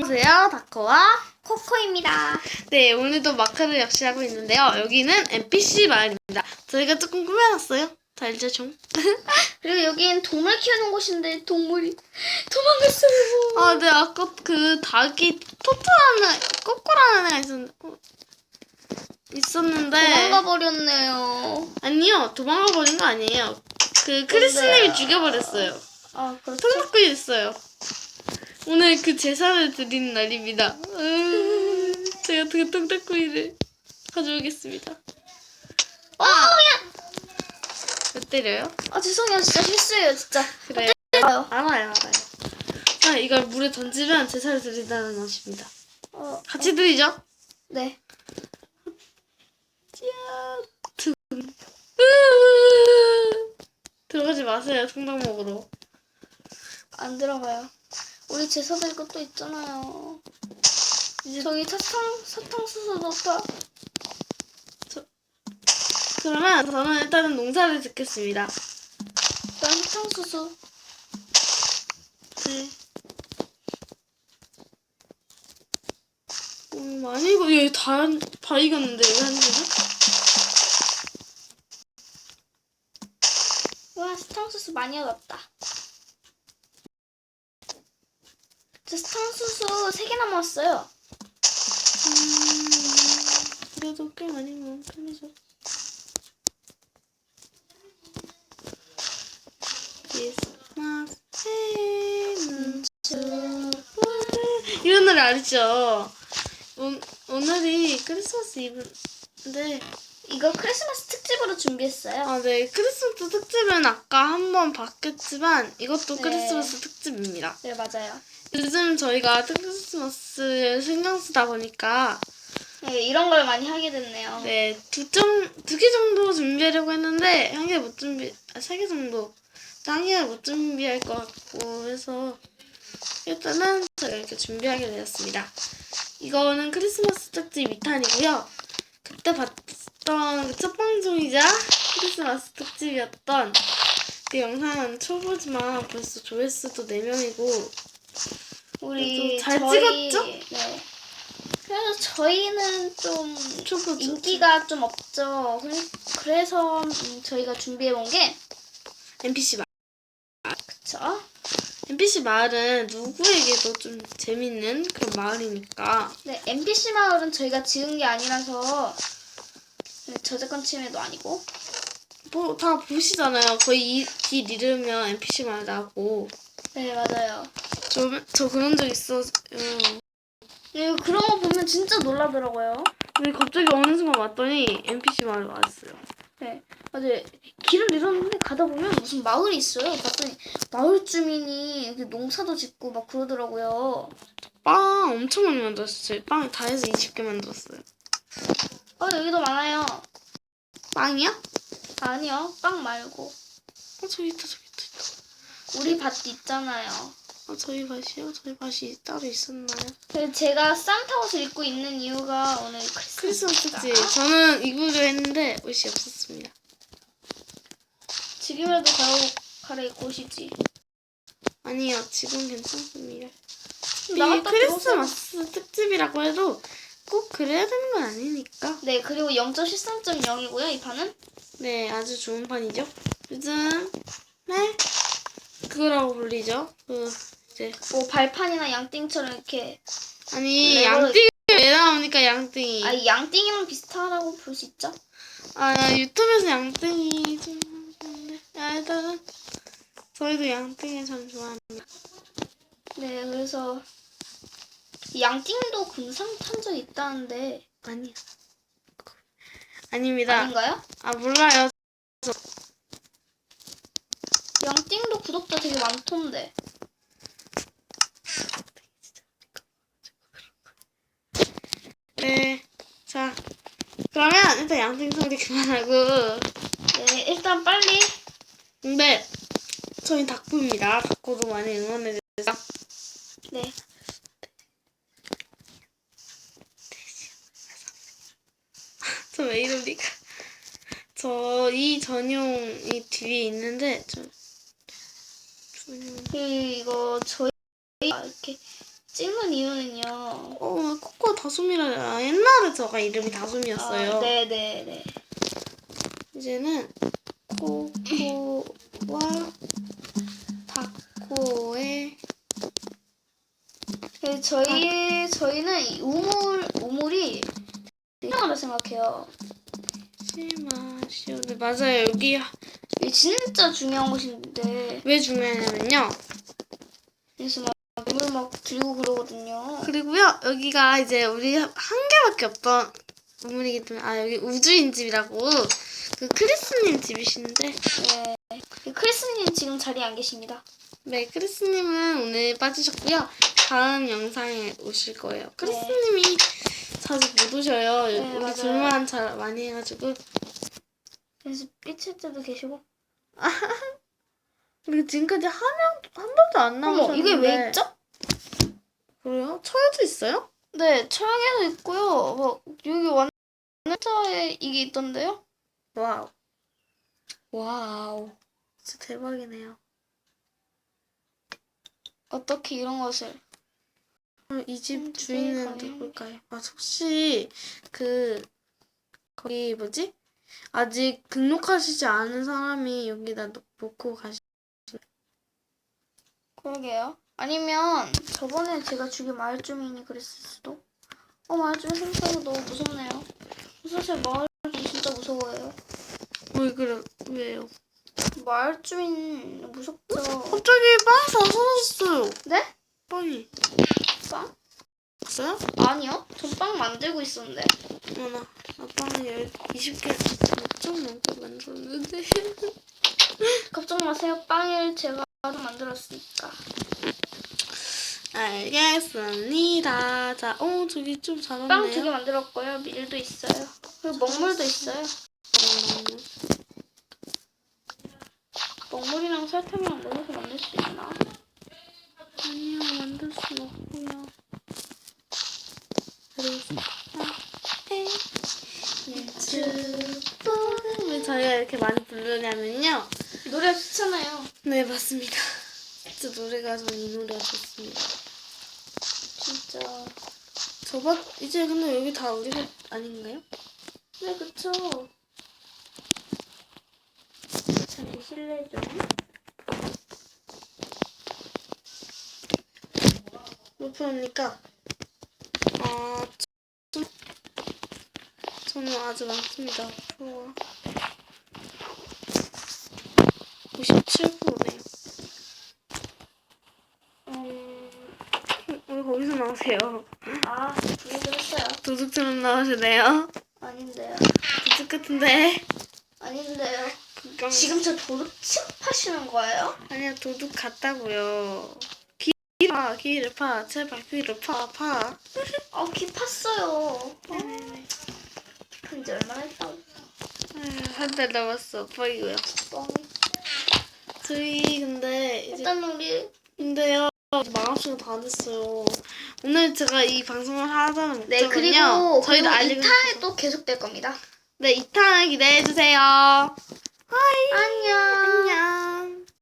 안녕하세요, 다커와 코코입니다. 네 오늘도 마크를 역시 하고 있는데요. 여기는 NPC 마을입니다. 저희가 조금 꾸며놨어요. 다 알죠, 좀? 그리고 여기는 동물 키우는 곳인데 동물이 도망갔어요. 아, 네 아까 그 닭이 토토라는 꼬꼬라는 애가 있었는데 어, 있었는데 도망가 버렸네요. 아니요 도망가 버린 거 아니에요. 그 크리스님이 죽여버렸어요. 아 그렇죠. 통닭구이 있어요. 오늘 그 제사를 드리는 날입니다. 음, 제가 그 통닭구이를 가져오겠습니다. 어, 야! 왜 때려요? 아 죄송해요, 진짜 실수예요, 진짜. 그래. 때려요. 알아요, 알아요. 자, 이걸 물에 던지면 제사를 드린다는 것입니다. 어, 같이 드리죠? 네. 야, 등. 으, 들어가지 마세요, 통닭 먹으러. 안 들어가요. 우리 제사될 것도 있잖아요. 이제 저기 사탕 사탕수수 넣다. 그러면 저는 일단은 농사를 짓겠습니다. 난 사탕수수. 네. 음, 많이 이거 얘다 다 익었는데 여기 한 개는? 와 사탕수수 많이 얻었다. 저 사탕수수 세개 남았어요. 음, 그래도 꽤 많이. 크리스마스에는 이런 노래 알죠? 오, 오늘이 크리스마스 이브인데 이거 크리스마스 특집으로 준비했어요. 아, 네. 크리스마스 특집은 아까 한 번 봤겠지만 이것도 네. 크리스마스 특집입니다. 네 맞아요. 요즘 저희가 크리스마스를 신경 쓰다 보니까 네, 이런 걸 많이 하게 됐네요. 네, 두 점 두 개 정도 준비하려고 했는데 한 개 못 준비, 아, 세 개 정도 한 개를 못 준비할 것 같고 해서 일단은 제가 이렇게 준비하게 되었습니다. 이거는 크리스마스 특집 2탄이고요. 그때 봤던 그 첫 방송이자 크리스마스 특집이었던 그 영상은 초보지만 벌써 조회수도 4명이고 우리 좀잘 저희- 찍었죠? 네. 그래서 저희는 좀 초보죠. 인기가 좀 없죠. 그래, 그래서 음, 저희가 준비해 본 게 NPC 마을. 그쵸? NPC 마을은 누구에게도 좀 재밌는 그런 마을이니까 네, NPC 마을은 저희가 지은 게 아니라서 네, 저작권 침해도 아니고 뭐 다 보시잖아요. 거의 이, 길 잃으면 NPC 마을 나고 네 맞아요. 저, 저 그런 적 있어요. 네, 그런 거 보면 진짜 놀라더라고요. 근데 갑자기 어느 순간 왔더니 NPC 마을 왔어요. 네, 맞아요. 길을 잃었는데 가다 보면 무슨 마을이 있어요. 봤더니 마을 주민이 이렇게 농사도 짓고 막 그러더라고요. 빵 엄청 많이 만들었어요. 빵 다 해서 20개 만들었어요. 어 여기도 많아요. 빵이야? 아니요, 빵 말고 어 저기 있다 저기 있다. 있다. 우리 밭 있잖아요. 아 저희 밭이요? 저희 밭이 따로 있었나요? 그래서 제가 산타 옷을 입고 있는 이유가 오늘 크리스마스 크리스마스다. 특집. 저는 입으려 했는데 옷이 없었습니다. 지금이라도 가로 갈아입고 오시지. 아니요 지금 괜찮습니다. 이 나갔다 크리스마스 특집이라고 해도 꼭 그래야 되는 건 아니니까. 네, 그리고 0.13.0이고요. 이 판은 네, 아주 좋은 판이죠. 요즘 네 그거라고 불리죠. 그 이제 뭐 발판이나 양띵처럼 이렇게 아니 양띵이 왜 나오니까 양띵이. 아 양띵이랑 비슷하다고 볼 수 있죠. 아 유튜브에서 양띵이 좀 하는데 아, 일단은 저희도 양띵을 참 좋아합니다. 네, 그래서 양띵도 금상 탄적 있다는데 아니요. 아닙니다. 아닌가요? 아 몰라요. 양띵도 구독자 되게 많던데. 네. 자 일단 양띵 소리 그만하고 네, 일단 빨리 근데 저희 닭부입니다. 닭고도 많이 응원해주세요. 네. 저 왜 이럽니까? 저 이 전용 이 뒤에 있는데 저 전용 그 이거 저희가 이렇게 찍는 이유는요. 어, 코코 다솜이라 옛날에 저가 이름이 다솜이었어요. 아, 네네네. 이제는 코코와 다코의 그 저희 저희는 이 우물 우물이 중요하다고 생각해요. 시마시오. 네, 맞아요. 여기 이게 진짜 중요한 곳인데 왜 중요하냐면요. 그래서 막우 물막 들고 그러거든요. 그리고요, 여기가 이제 우리 한 개밖에 없던 우물이기 때문에, 아, 여기 우주인 집이라고, 그 크리스님 집이신데, 네. 그 크리스님 지금 자리에 안 계십니다. 네, 크리스님은 오늘 빠지셨고요. 다음 영상에 오실 거예요. 크리스님이 자주 못 오셔요. 네, 우리 맞아요. 둘만 잘 많이 해가지고. 그래서 삐칠 때도 계시고. 그리고 지금까지 한 명, 한 번도 안 어머 나오셨는데. 이게 왜 있죠? 그래요? 철도 있어요? 네 철학에도 있고요. 뭐 여기 완자에 이게 있던데요? 와우. 와우. 진짜 대박이네요. 어떻게 이런 것을? 이집 음, 주인은 누굴까요? 아, 혹시 그 거기 뭐지? 아직 등록하시지 않은 사람이 여기다 놓- 놓고 가시. 그러게요. 아니면 저번에 제가 죽인 마을 주민이 그랬을 수도. 어 마을 주민 생각해서 너무 무섭네요. 사실 마을 주민 진짜 무서워요. 왜 그래? 왜요? 마을 주민 무섭죠. 갑자기 빵이 다 사라졌어요. 네? 빵이. 빵? 봤어요? 아니요. 전 빵 만들고 있었는데. 어머나. 나 빵을 20개 좀 넘게 만들었는데. 걱정 마세요. 빵을 제가 좀 만들었으니까. 알겠습니다. 자, 어, 저기 좀빵두 개. 만들었고요. 밀도 있어요. 그리고 먹물도 있어요. 먹물이랑 설탕이랑 넣어서 만들 수 있나? 아니요, 만들 순 없고요. 왜 저희가 이렇게 많이 부르냐면요. 노래 좋잖아요. 네, 맞습니다. 진짜 노래가 전이 노래가 좋습니다. 진짜. 저번 이제 근데 여기 다 우리 집 아닌가요? 네, 그쵸. 자기 실례 좀. 몇 프로입니까? 아, 좀, 저는 아주 많습니다. 프로가 57%네요. 음, 왜 나오세요? 아, 부르긴 했어요. 도둑처럼 나오시네요. 아닌데요. 도둑 같은데. 아닌데요. 그건- 지금 저 도둑 취급하시는 거예요? 아니야 도둑 같다고요. 기, 파, 귀를 파, 제발 귀를 파, 파. 아, 귀 팠어요. 네네네. 근데 얼마나 했다고. 한달 남았어. 보이고요. 뻥이. 저희 근데 이제 일단 우리 근데요 망할 시간 다 됐어요. 오늘 제가 이 방송을 하자는 네 목적은요. 그리고 저희도 알리고 2탄에 또 계속될 겁니다. 네 2탄을 기대해 주세요. 안녕. 안녕.